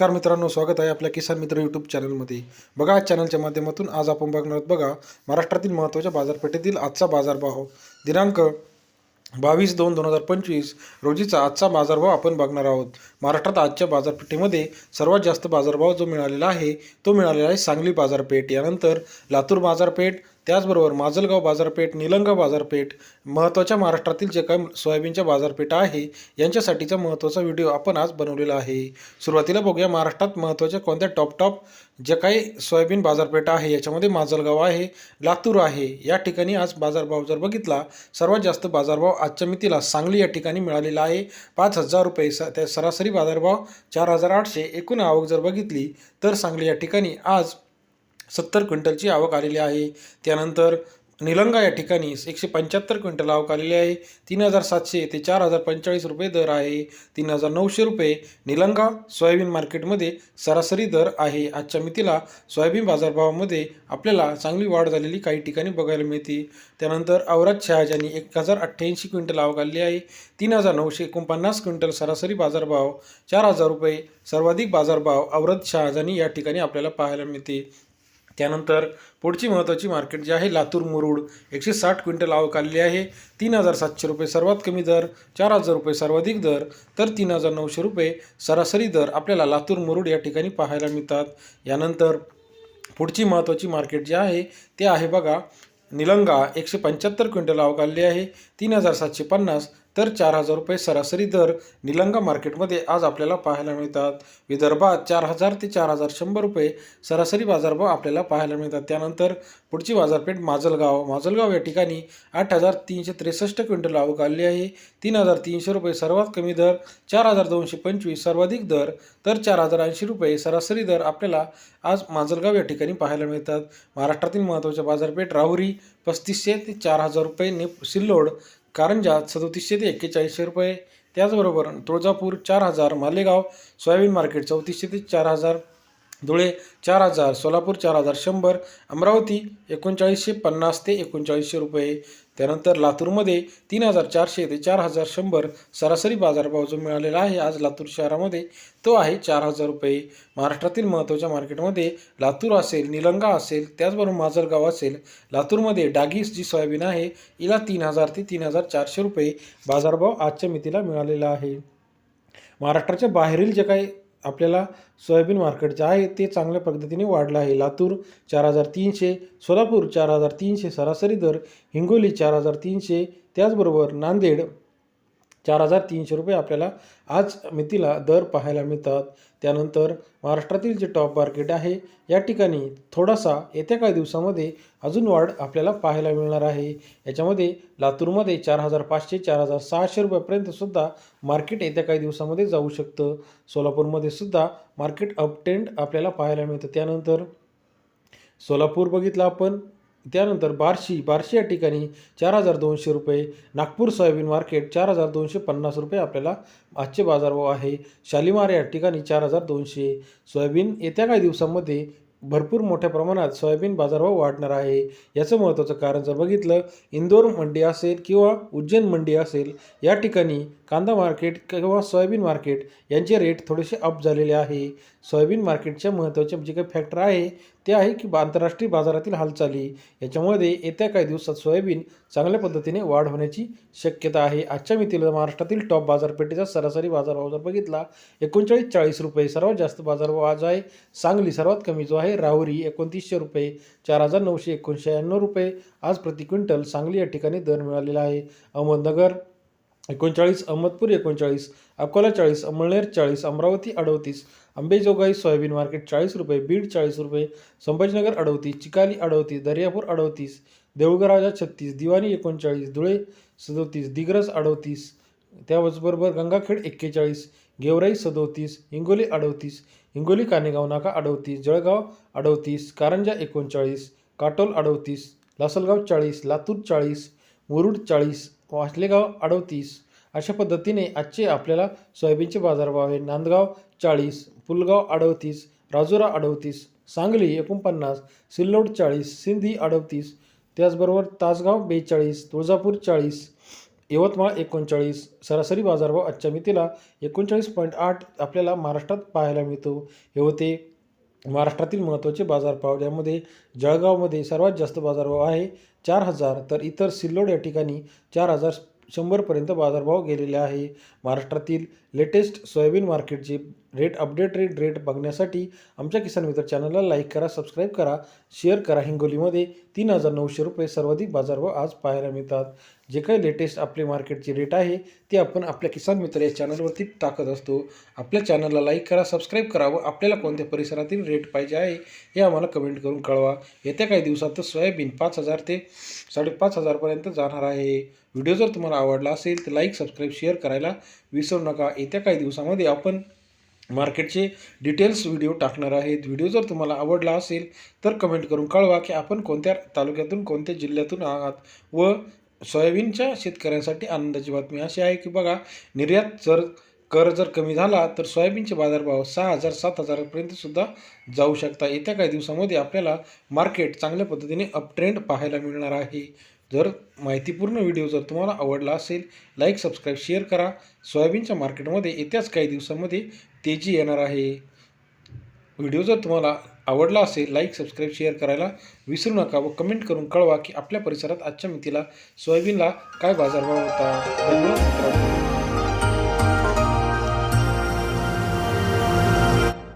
नमस्कार मित्रांनो स्वागत आहे आपल्या किसान मित्र यूट्यूब चॅनलमध्ये बघा आज चॅनलच्या माध्यमातून आज आपण बघणार आहोत बघा महाराष्ट्रातील महत्त्वाच्या बाजारपेठेतील आजचा बाजारभाव दिनांक बावीस दोन दोन हजार पंचवीस रोजीचा आजचा बाजारभाव आपण बघणार आहोत. महाराष्ट्रात आजच्या बाजारपेठेमध्ये सर्वात जास्त बाजारभाव जो मिळालेला आहे तो मिळालेला आहे सांगली बाजारपेठ. यानंतर लातूर बाजारपेठ त्याचबरोबर माजलगाव बाजारपेठ निलंगा बाजारपेठ महत्त्वाच्या महाराष्ट्रातील जे काय सोयाबीनच्या बाजारपेठा आहे यांच्यासाठीचा महत्त्वाचा व्हिडिओ आपण आज बनवलेला आहे. सुरुवातीला बघूया महाराष्ट्रात महत्त्वाच्या कोणत्या टॉप टॉप जे काही सोयाबीन बाजारपेठा आहे याच्यामध्ये माजलगाव आहे लातूर आहे या ठिकाणी आज बाजारभाव जर बघितला सर्वात जास्त बाजारभाव आजच्या मितीला सांगली या ठिकाणी मिळालेला आहे. पाच हजार रुपये स त्या सरासरी बाजारभाव चार हजार आठशे एकूण आवक जर बघितली तर सांगली या ठिकाणी आज सत्तर क्विंटलची आवक आलेली आहे. त्यानंतर निलंगा या ठिकाणी एकशे पंच्याहत्तर क्विंटल आवक आलेली आहे. तीन हजार सातशे ते चार हजार पंचेचाळीस रुपये दर आहे. तीन हजार नऊशे रुपये निलंगा सोयाबीन मार्केटमध्ये सरासरी दर आहे. आजच्या मितीला सोयाबीन बाजारभावामध्ये आपल्याला चांगली वाढ झालेली काही ठिकाणी बघायला मिळते. त्यानंतर औरत शहाजानी एक हजार अठ्ठ्याऐंशी क्विंटल आवक आलेली आहे. तीन हजार नऊशे एकोणपन्नास क्विंटल सरासरी बाजारभाव चार हजार रुपये सर्वाधिक बाजारभाव औरत शहाजानी या ठिकाणी आपल्याला पाहायला मिळते. त्यानंतर पुढची महत्त्वाची मार्केट जी आहे लातूर मुरुड एकशे साठ क्विंटल आवक आलेली आहे. तीन हजार सातशे रुपये सर्वात कमी दर चार हजार रुपये सर्वाधिक दर तर तीन हजार नऊशे रुपये सरासरी दर आपल्याला लातूर मुरुड या ठिकाणी पाहायला मिळतात. यानंतर पुढची महत्त्वाची मार्केट जी आहे ते आहे बघा निलंगा एकशे पंच्याहत्तर क्विंटल आवक आलेली आहे. तीन हजार सातशे पन्नास तर चार हजार रुपये सरासरी दर निलंगा मार्केटमध्ये आज आपल्याला पाहायला मिळतात. विदर्भात चार हजार ते चार हजार शंभर रुपये सरासरी बाजारभाव आपल्याला पाहायला मिळतात. त्यानंतर पुढची बाजारपेठ माजलगाव. माजलगाव या ठिकाणी आठ हजार तीनशे त्रेसष्ट क्विंटल आवक आलेली आहे. तीन हजार तीनशे रुपये सर्वात कमी दर चार हजार दोनशे पंचवीस सर्वाधिक दर तर चार हजार ऐंशी रुपये सरासरी दर आपल्याला आज माजलगाव या ठिकाणी पाहायला मिळतात. महाराष्ट्रातील महत्त्वाच्या बाजारपेठ राहुरी पस्तीसशे ते चार हजार रुपये ने सिल्लोड कारंजा सदोतीसशे ते एक्केचाळीसशे रुपये. त्याचबरोबर तुळजापूर चार हजार मालेगाव सोयाबीन मार्केट चौतीसशे ते चार हजार धुळे चार हजार सोलापूर चार हजार शंभर अमरावती एकोणचाळीसशे पन्नास ते एकोणचाळीसशे रुपये. त्यानंतर लातूरमध्ये तीन हजार चारशे ते चार हजार शंभर सरासरी बाजारभाव जो मिळालेला आहे आज लातूर शहरामध्ये तो आहे चार हजार रुपये. महाराष्ट्रातील महत्त्वाच्या मार्केटमध्ये लातूर असेल निलंगा असेल त्याचबरोबर माजलगाव असेल लातूरमध्ये डागीस जी सोयाबीन आहे हिला तीन हजार ते तीन हजार चारशे रुपये बाजारभाव आजच्या मितीला मिळालेला आहे. महाराष्ट्राच्या बाहेरील जे काही आपल्याला सोयाबीन मार्केट जे आहे ते चांगल्या पद्धतीने वाढलं आहे. लातूर चार हजार तीनशे सोलापूर चार हजार तीनशे सरासरी दर हिंगोली चार हजार तीनशे त्याचबरोबर नांदेड चार हजार तीनशे रुपये आपल्याला आज मितीला दर पाहायला मिळतात. त्यानंतर महाराष्ट्रातील जे टॉप मार्केट आहे या ठिकाणी थोडासा येत्या काही दिवसामध्ये अजून वाढ आपल्याला पाहायला मिळणार आहे. याच्यामध्ये लातूरमध्ये चार हजार पाचशे चार हजार सहाशे रुपयापर्यंतसुद्धा मार्केट येत्या काही दिवसामध्ये जाऊ शकतं. सोलापूरमध्ये सुद्धा मार्केट अपटेंड आपल्याला पाहायला मिळतं. त्यानंतर सोलापूर बघितलं आपण. त्यानंतर बार्शी बार्शी या ठिकाणी चार हजार दोनशे रुपये नागपूर सोयाबीन मार्केट चार हजार दोनशे पन्नास रुपये आपल्याला आजचे बाजारभाव आहे. शालिमार या ठिकाणी चार हजार दोनशे. सोयाबीन येत्या काही दिवसांमध्ये भरपूर मोठ्या प्रमाणात सोयाबीन बाजारभाव वाढणार आहे. याचं महत्त्वाचं कारण जर बघितलं इंदोर मंडी असेल किंवा उज्जैन मंडी असेल या ठिकाणी कांदा मार्केट किंवा सोयाबीन मार्केट यांचे रेट थोडेसे अप झालेले आहे. सोयाबीन मार्केटच्या महत्त्वाचे जे काही फॅक्टर आहे ते आहे की आंतरराष्ट्रीय बाजारातील हालचाली याच्यामध्ये येत्या काही दिवसात सोयाबीन चांगल्या पद्धतीने वाढ होण्याची शक्यता आहे. आजच्या मितीला महाराष्ट्रातील टॉप बाजारपेठेचा सरासरी बाजारभाव जर बघितला एकोणचाळीस चाळीस रुपये सर्वात जास्त बाजारभाव आज आहे. सांगली सर्वात कमी जो आहे राहुरी एकोणतीसशे रुपये चार हजार नऊशे एकोणशे रुपये. आज प्रति क्विंटल सांगली या ठिकाणी दर मिळालेला आहे. अहमदनगर एकोणचाळीस अहमदपूर एकोणचाळीस अकोला चाळीस अमळनेर चाळीस अमरावती अडवतीस अंबेजोगाई सोयाबीन मार्केट चाळीस रुपये बीड चाळीस रुपये संभाजीनगर अडवतीस चिकाली अडवतीस दर्यापूर अडवतीस देऊळगराजा छत्तीस दिवाणी एकोणचाळीस धुळे सदोतीस दिग्रस अडवतीस त्याचबरोबर गंगाखेड एक्केचाळीस गेवराई सदोतीस हिंगोली अडवतीस हिंगोली कानेगाव नाका अडवतीस जळगाव अडवतीस कारंजा एकोणचाळीस काटोल अडवतीस लासलगाव चाळीस लातूर चाळीस मुरुड चाळीस वासलेगाव अडवतीस अशा पद्धतीने आजचे आपल्याला सोयाबीनचे बाजारभाव आहे नांदगाव चाळीस पुलगाव अडवतीस राजुरा अडवतीस सांगली एकोणपन्नास सिल्लोड चाळीस सिंधी अडवतीस त्याचबरोबर तासगाव बेचाळीस तुळजापूर चाळीस यवतमाळ एकोणचाळीस सरासरी बाजारभाव आजच्या मितीला एकोणचाळीस पॉईंट आठ आपल्याला महाराष्ट्रात पाहायला मिळतो. हे होते महाराष्ट्रातील महत्त्वाचे बाजारभाव यामध्ये जळगावमध्ये सर्वात जास्त बाजारभाव आहे चार हजार तर इतर सिल्लोड या ठिकाणी चार हजार शंभरपर्यंत बाजारभाव गेलेले आहे. महाराष्ट्रातील लेटेस्ट सोयाबीन मार्केटचे रेट अपडेटेड रेट बघण्यासाठी आमच्या किसान मित्र चॅनलला लाईक करा सबस्क्राईब करा शेअर करा. हिंगोलीमध्ये तीन हजार नऊशे रुपये सर्वाधिक बाजारभाव आज पाहायला मिळतात. जे काही लेटेस्ट आपले मार्केटचे रेट आहे ते आपण आपल्या किसान मित्र या चॅनलवरती टाकत असतो. आपल्या चॅनलला लाईक करा सबस्क्राईब करा व आपल्याला कोणत्या परिसरातील रेट पाहिजे आहे हे आम्हाला कमेंट करून कळवा. येत्या काही दिवसात सोयाबीन पाच हजार ते साडेपाच हजारपर्यंत जाणार आहे. व्हिडिओ जर तुम्हाला आवडला असेल तर लाईक सबस्क्राईब शेअर करायला विसरू नका. येत्या काही दिवसामध्ये आपण मार्केटचे डिटेल्स व्हिडिओ टाकणार आहेत. व्हिडिओ जर तुम्हाला आवडला असेल तर कमेंट करून कळवा की आपण कोणत्या तालुक्यातून कोणत्या जिल्ह्यातून आहात व सोयाबीनच्या शेतकऱ्यांसाठी आनंदाची बातमी अशी आहे की बघा निर्यात जर कर जर कमी झाला तर सोयाबीनचे बाजारभाव सहा हजार सात हजारापर्यंतसुद्धा जाऊ शकता. येत्या काही दिवसामध्ये आपल्याला मार्केट चांगल्या पद्धतीने अपट्रेंड पाहायला मिळणार आहे. जर माहितीपूर्ण व्हिडिओ जर तुम्हाला आवडला असेल लाईक सबस्क्राईब शेअर करा. सोयाबीनच्या मार्केटमध्ये येत्याच काही दिवसामध्ये तेजी येणार आहे. व्हिडिओ जर तुम्हाला आवडला असेल लाईक सबस्क्राईब शेअर करायला विसरू नका व कमेंट करून कळवा की आपल्या परिसरात आजच्या मितीला सोयाबीनला काय बाजारभाव होता. धन्यवाद